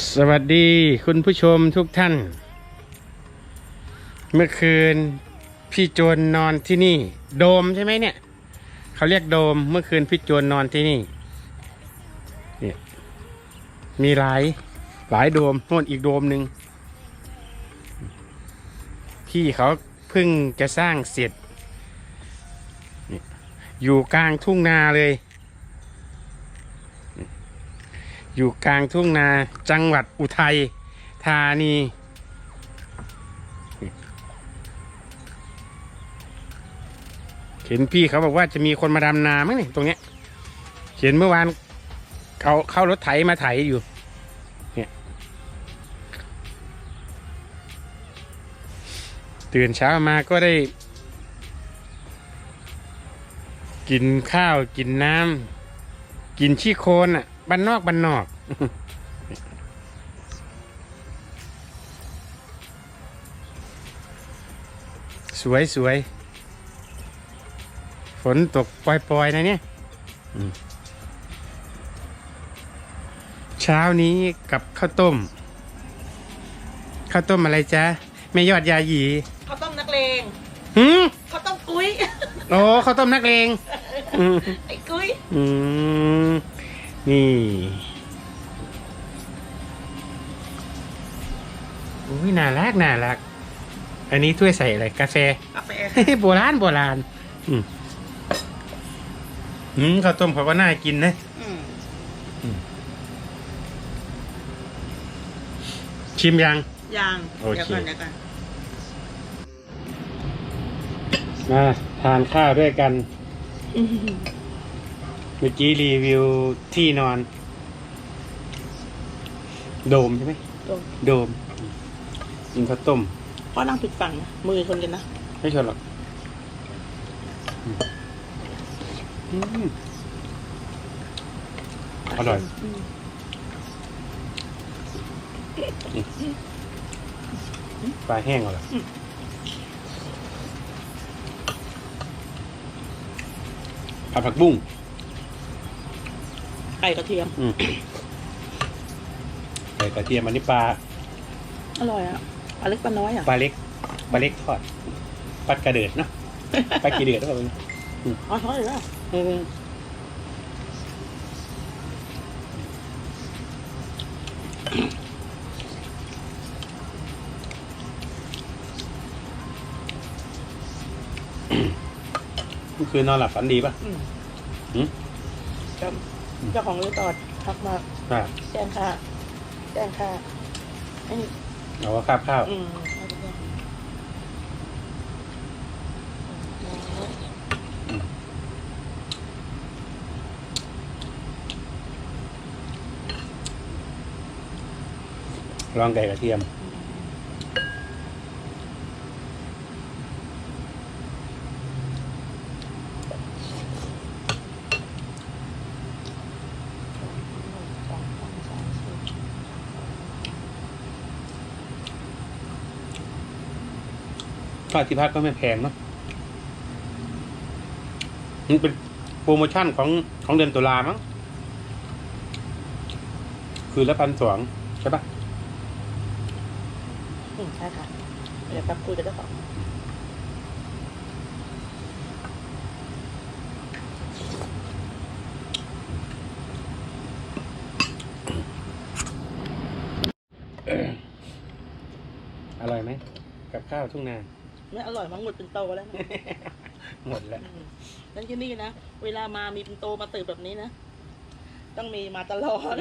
สวัสดีคุณผู้ชมทุกท่าน เมื่อคืนพี่โจรนอนที่นี่ โดมใช่ไหมเนี่ยเขาเรียกโดมเมื่อคืนพี่โจรนอนที่นี่เนี่ยมีหลายหลายโดมโน่นอีกโดมหนึ่งพี่เขาเพิ่งจะสร้างเสร็จ อยู่กลางทุ่งนาเลย อยู่กลางทุ่งนาจังหวัดอุทัยธานี เห็นพี่เขาบอกว่าจะมีคนมาดำนามั้งนี่ตรงเนี้ย เห็นเมื่อวานเขาเข้ารถไถมาไถอยู่ เนี่ย ตื่นเช้ามาก็ได้ กินข้าวกินน้ำกินชี้โคลนอะ บ้านนอกบ้านนอก สวยสวยฝนตกปล่อยๆนะเนี่ยอืมเช้านี้กับข้าวต้ม ข้าวต้มอะไรจ๊ะแม่ยอดยาหยีข้าวต้มนักเลงหืมข้าวต้มกุ้ยโอ้ข้าวต้มนักเลงอืมไอ้กุ้ยอืม นี่อุ้ยน่ารักน่ารัก อันนี้ถ้วยใส่อะไรกาแฟกาแฟโบราณโบราณ อืมอืมข้าวต้มเขาก็น่ากินนะอืมชิมยังยางโอเคเดี๋ยวก่อนเดี๋ยวก่อนมาทานข้าวด้วยกันเมื่อกี้รีวิวที่นอน โดมใช่ไหมตรงโดมกินข้าวต้มพ่อนั่งผิดฝั่งนะมือคนกันนะ ไม่ชนหรอกอืมอืมอร่อยมปลาแห้งเหรอผัดผักบุ้ง ไก่กระเทียม อืมใส่กระเทียมอันนี้ปลาอร่อยอะปลาเล็กปลาน้อยอะปลาเล็กปลาเล็กทอดปลากระเดิดเนาะปลากระเดือดนะครับอ๋อทอดเลยเหรออืมเมื่อคืนนอนหลับฝันดีป่ะอืมหืม เจ้าเจ้าของรีสอร์ททักมาอ่าแจ้งค่าแจ้งค่าไอ้นี่เอาว่าคาบข้าวอืมลองไก่กระเทียม ค่าที่พักก็ไม่แพงเนาะมันเป็นโปรโมชั่นของของเดือนตุลามั้งคือละพันสองใช่ปะอืมใช่ค่ะ เดี๋ยวแป๊บคุยกับเจ้าของอร่อยไหมกับข้าวทุ่งนา ไม่อร่อยมั้งหมดเป็นโตแล้วนะหมดแล้วอืมนั่นที่นี่นะ เวลามามีเป็นโตมาตื่นแบบนี้นะ ต้องมีมาตลอด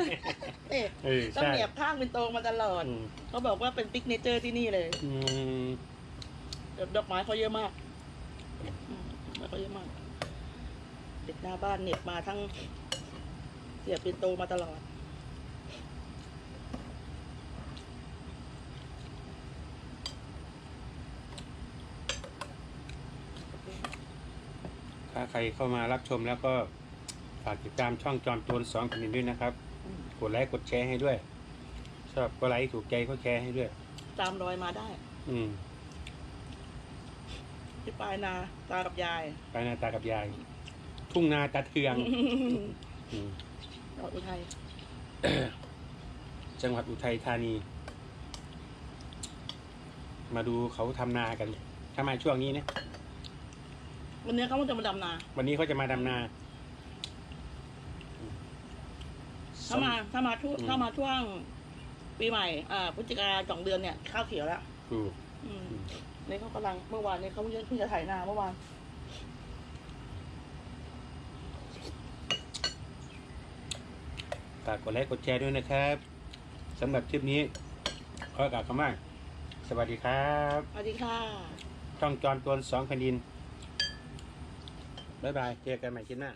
เอ๊ะเออต้องใช่เหนียบข้างเป็นโตมาตลอด อืมเขาบอกว่าเป็นปิกเนเจอร์ที่นี่เลยอืมแบบดอกไม้เขาเยอะมากอืมดอกไม้เขาเยอะมากเด็กหน้าบ้านเหน็บมาทั้งเสียบเป็นโตมาตลอด ถ้าใครเข้ามารับชมแล้วก็ฝากติดตามช่องจอมโจรสองแผ่นดินด้วยนะครับอืมกดไลค์กดแชร์ให้ด้วย ชอบก็ไลค์ถูกใจก็แชร์ให้ด้วย ตามรอยมาได้ อืมที่ปลายนาตากับยายไปนาตากับยาย ทุ่งนาตาเทืองอืม จังหวัดอุทัยจังหวัดอุทัยธานี มาดูเขาทำนากัน ถ้ามาช่วงนี้เนี่ย วันนี้เขาจะมาดำนา วันนี้เขาจะมาดำนา ถ้ามาถ้ามาช่วงอืม ถ้ามาช่วงปีใหม่ อ่าพฤศจิกาสองเดือนเนี่ย ข้าวเขียวแล้วถูก อืมอืม นี่เขากำลังเมื่อวานนี้เขาเพิ่งเพิ่งจะถ่ายนาเมื่อวานฝากกดไลค์กดแชร์ด้วยนะครับสำหรับคลิปนี้ ขอกล่าวคำว่าสวัสดีครับ สวัสดีค่ะ ช่องจอนตวนสองแผ่นดิน บ๊ายบาย เจอกันใหม่คลิปหน้า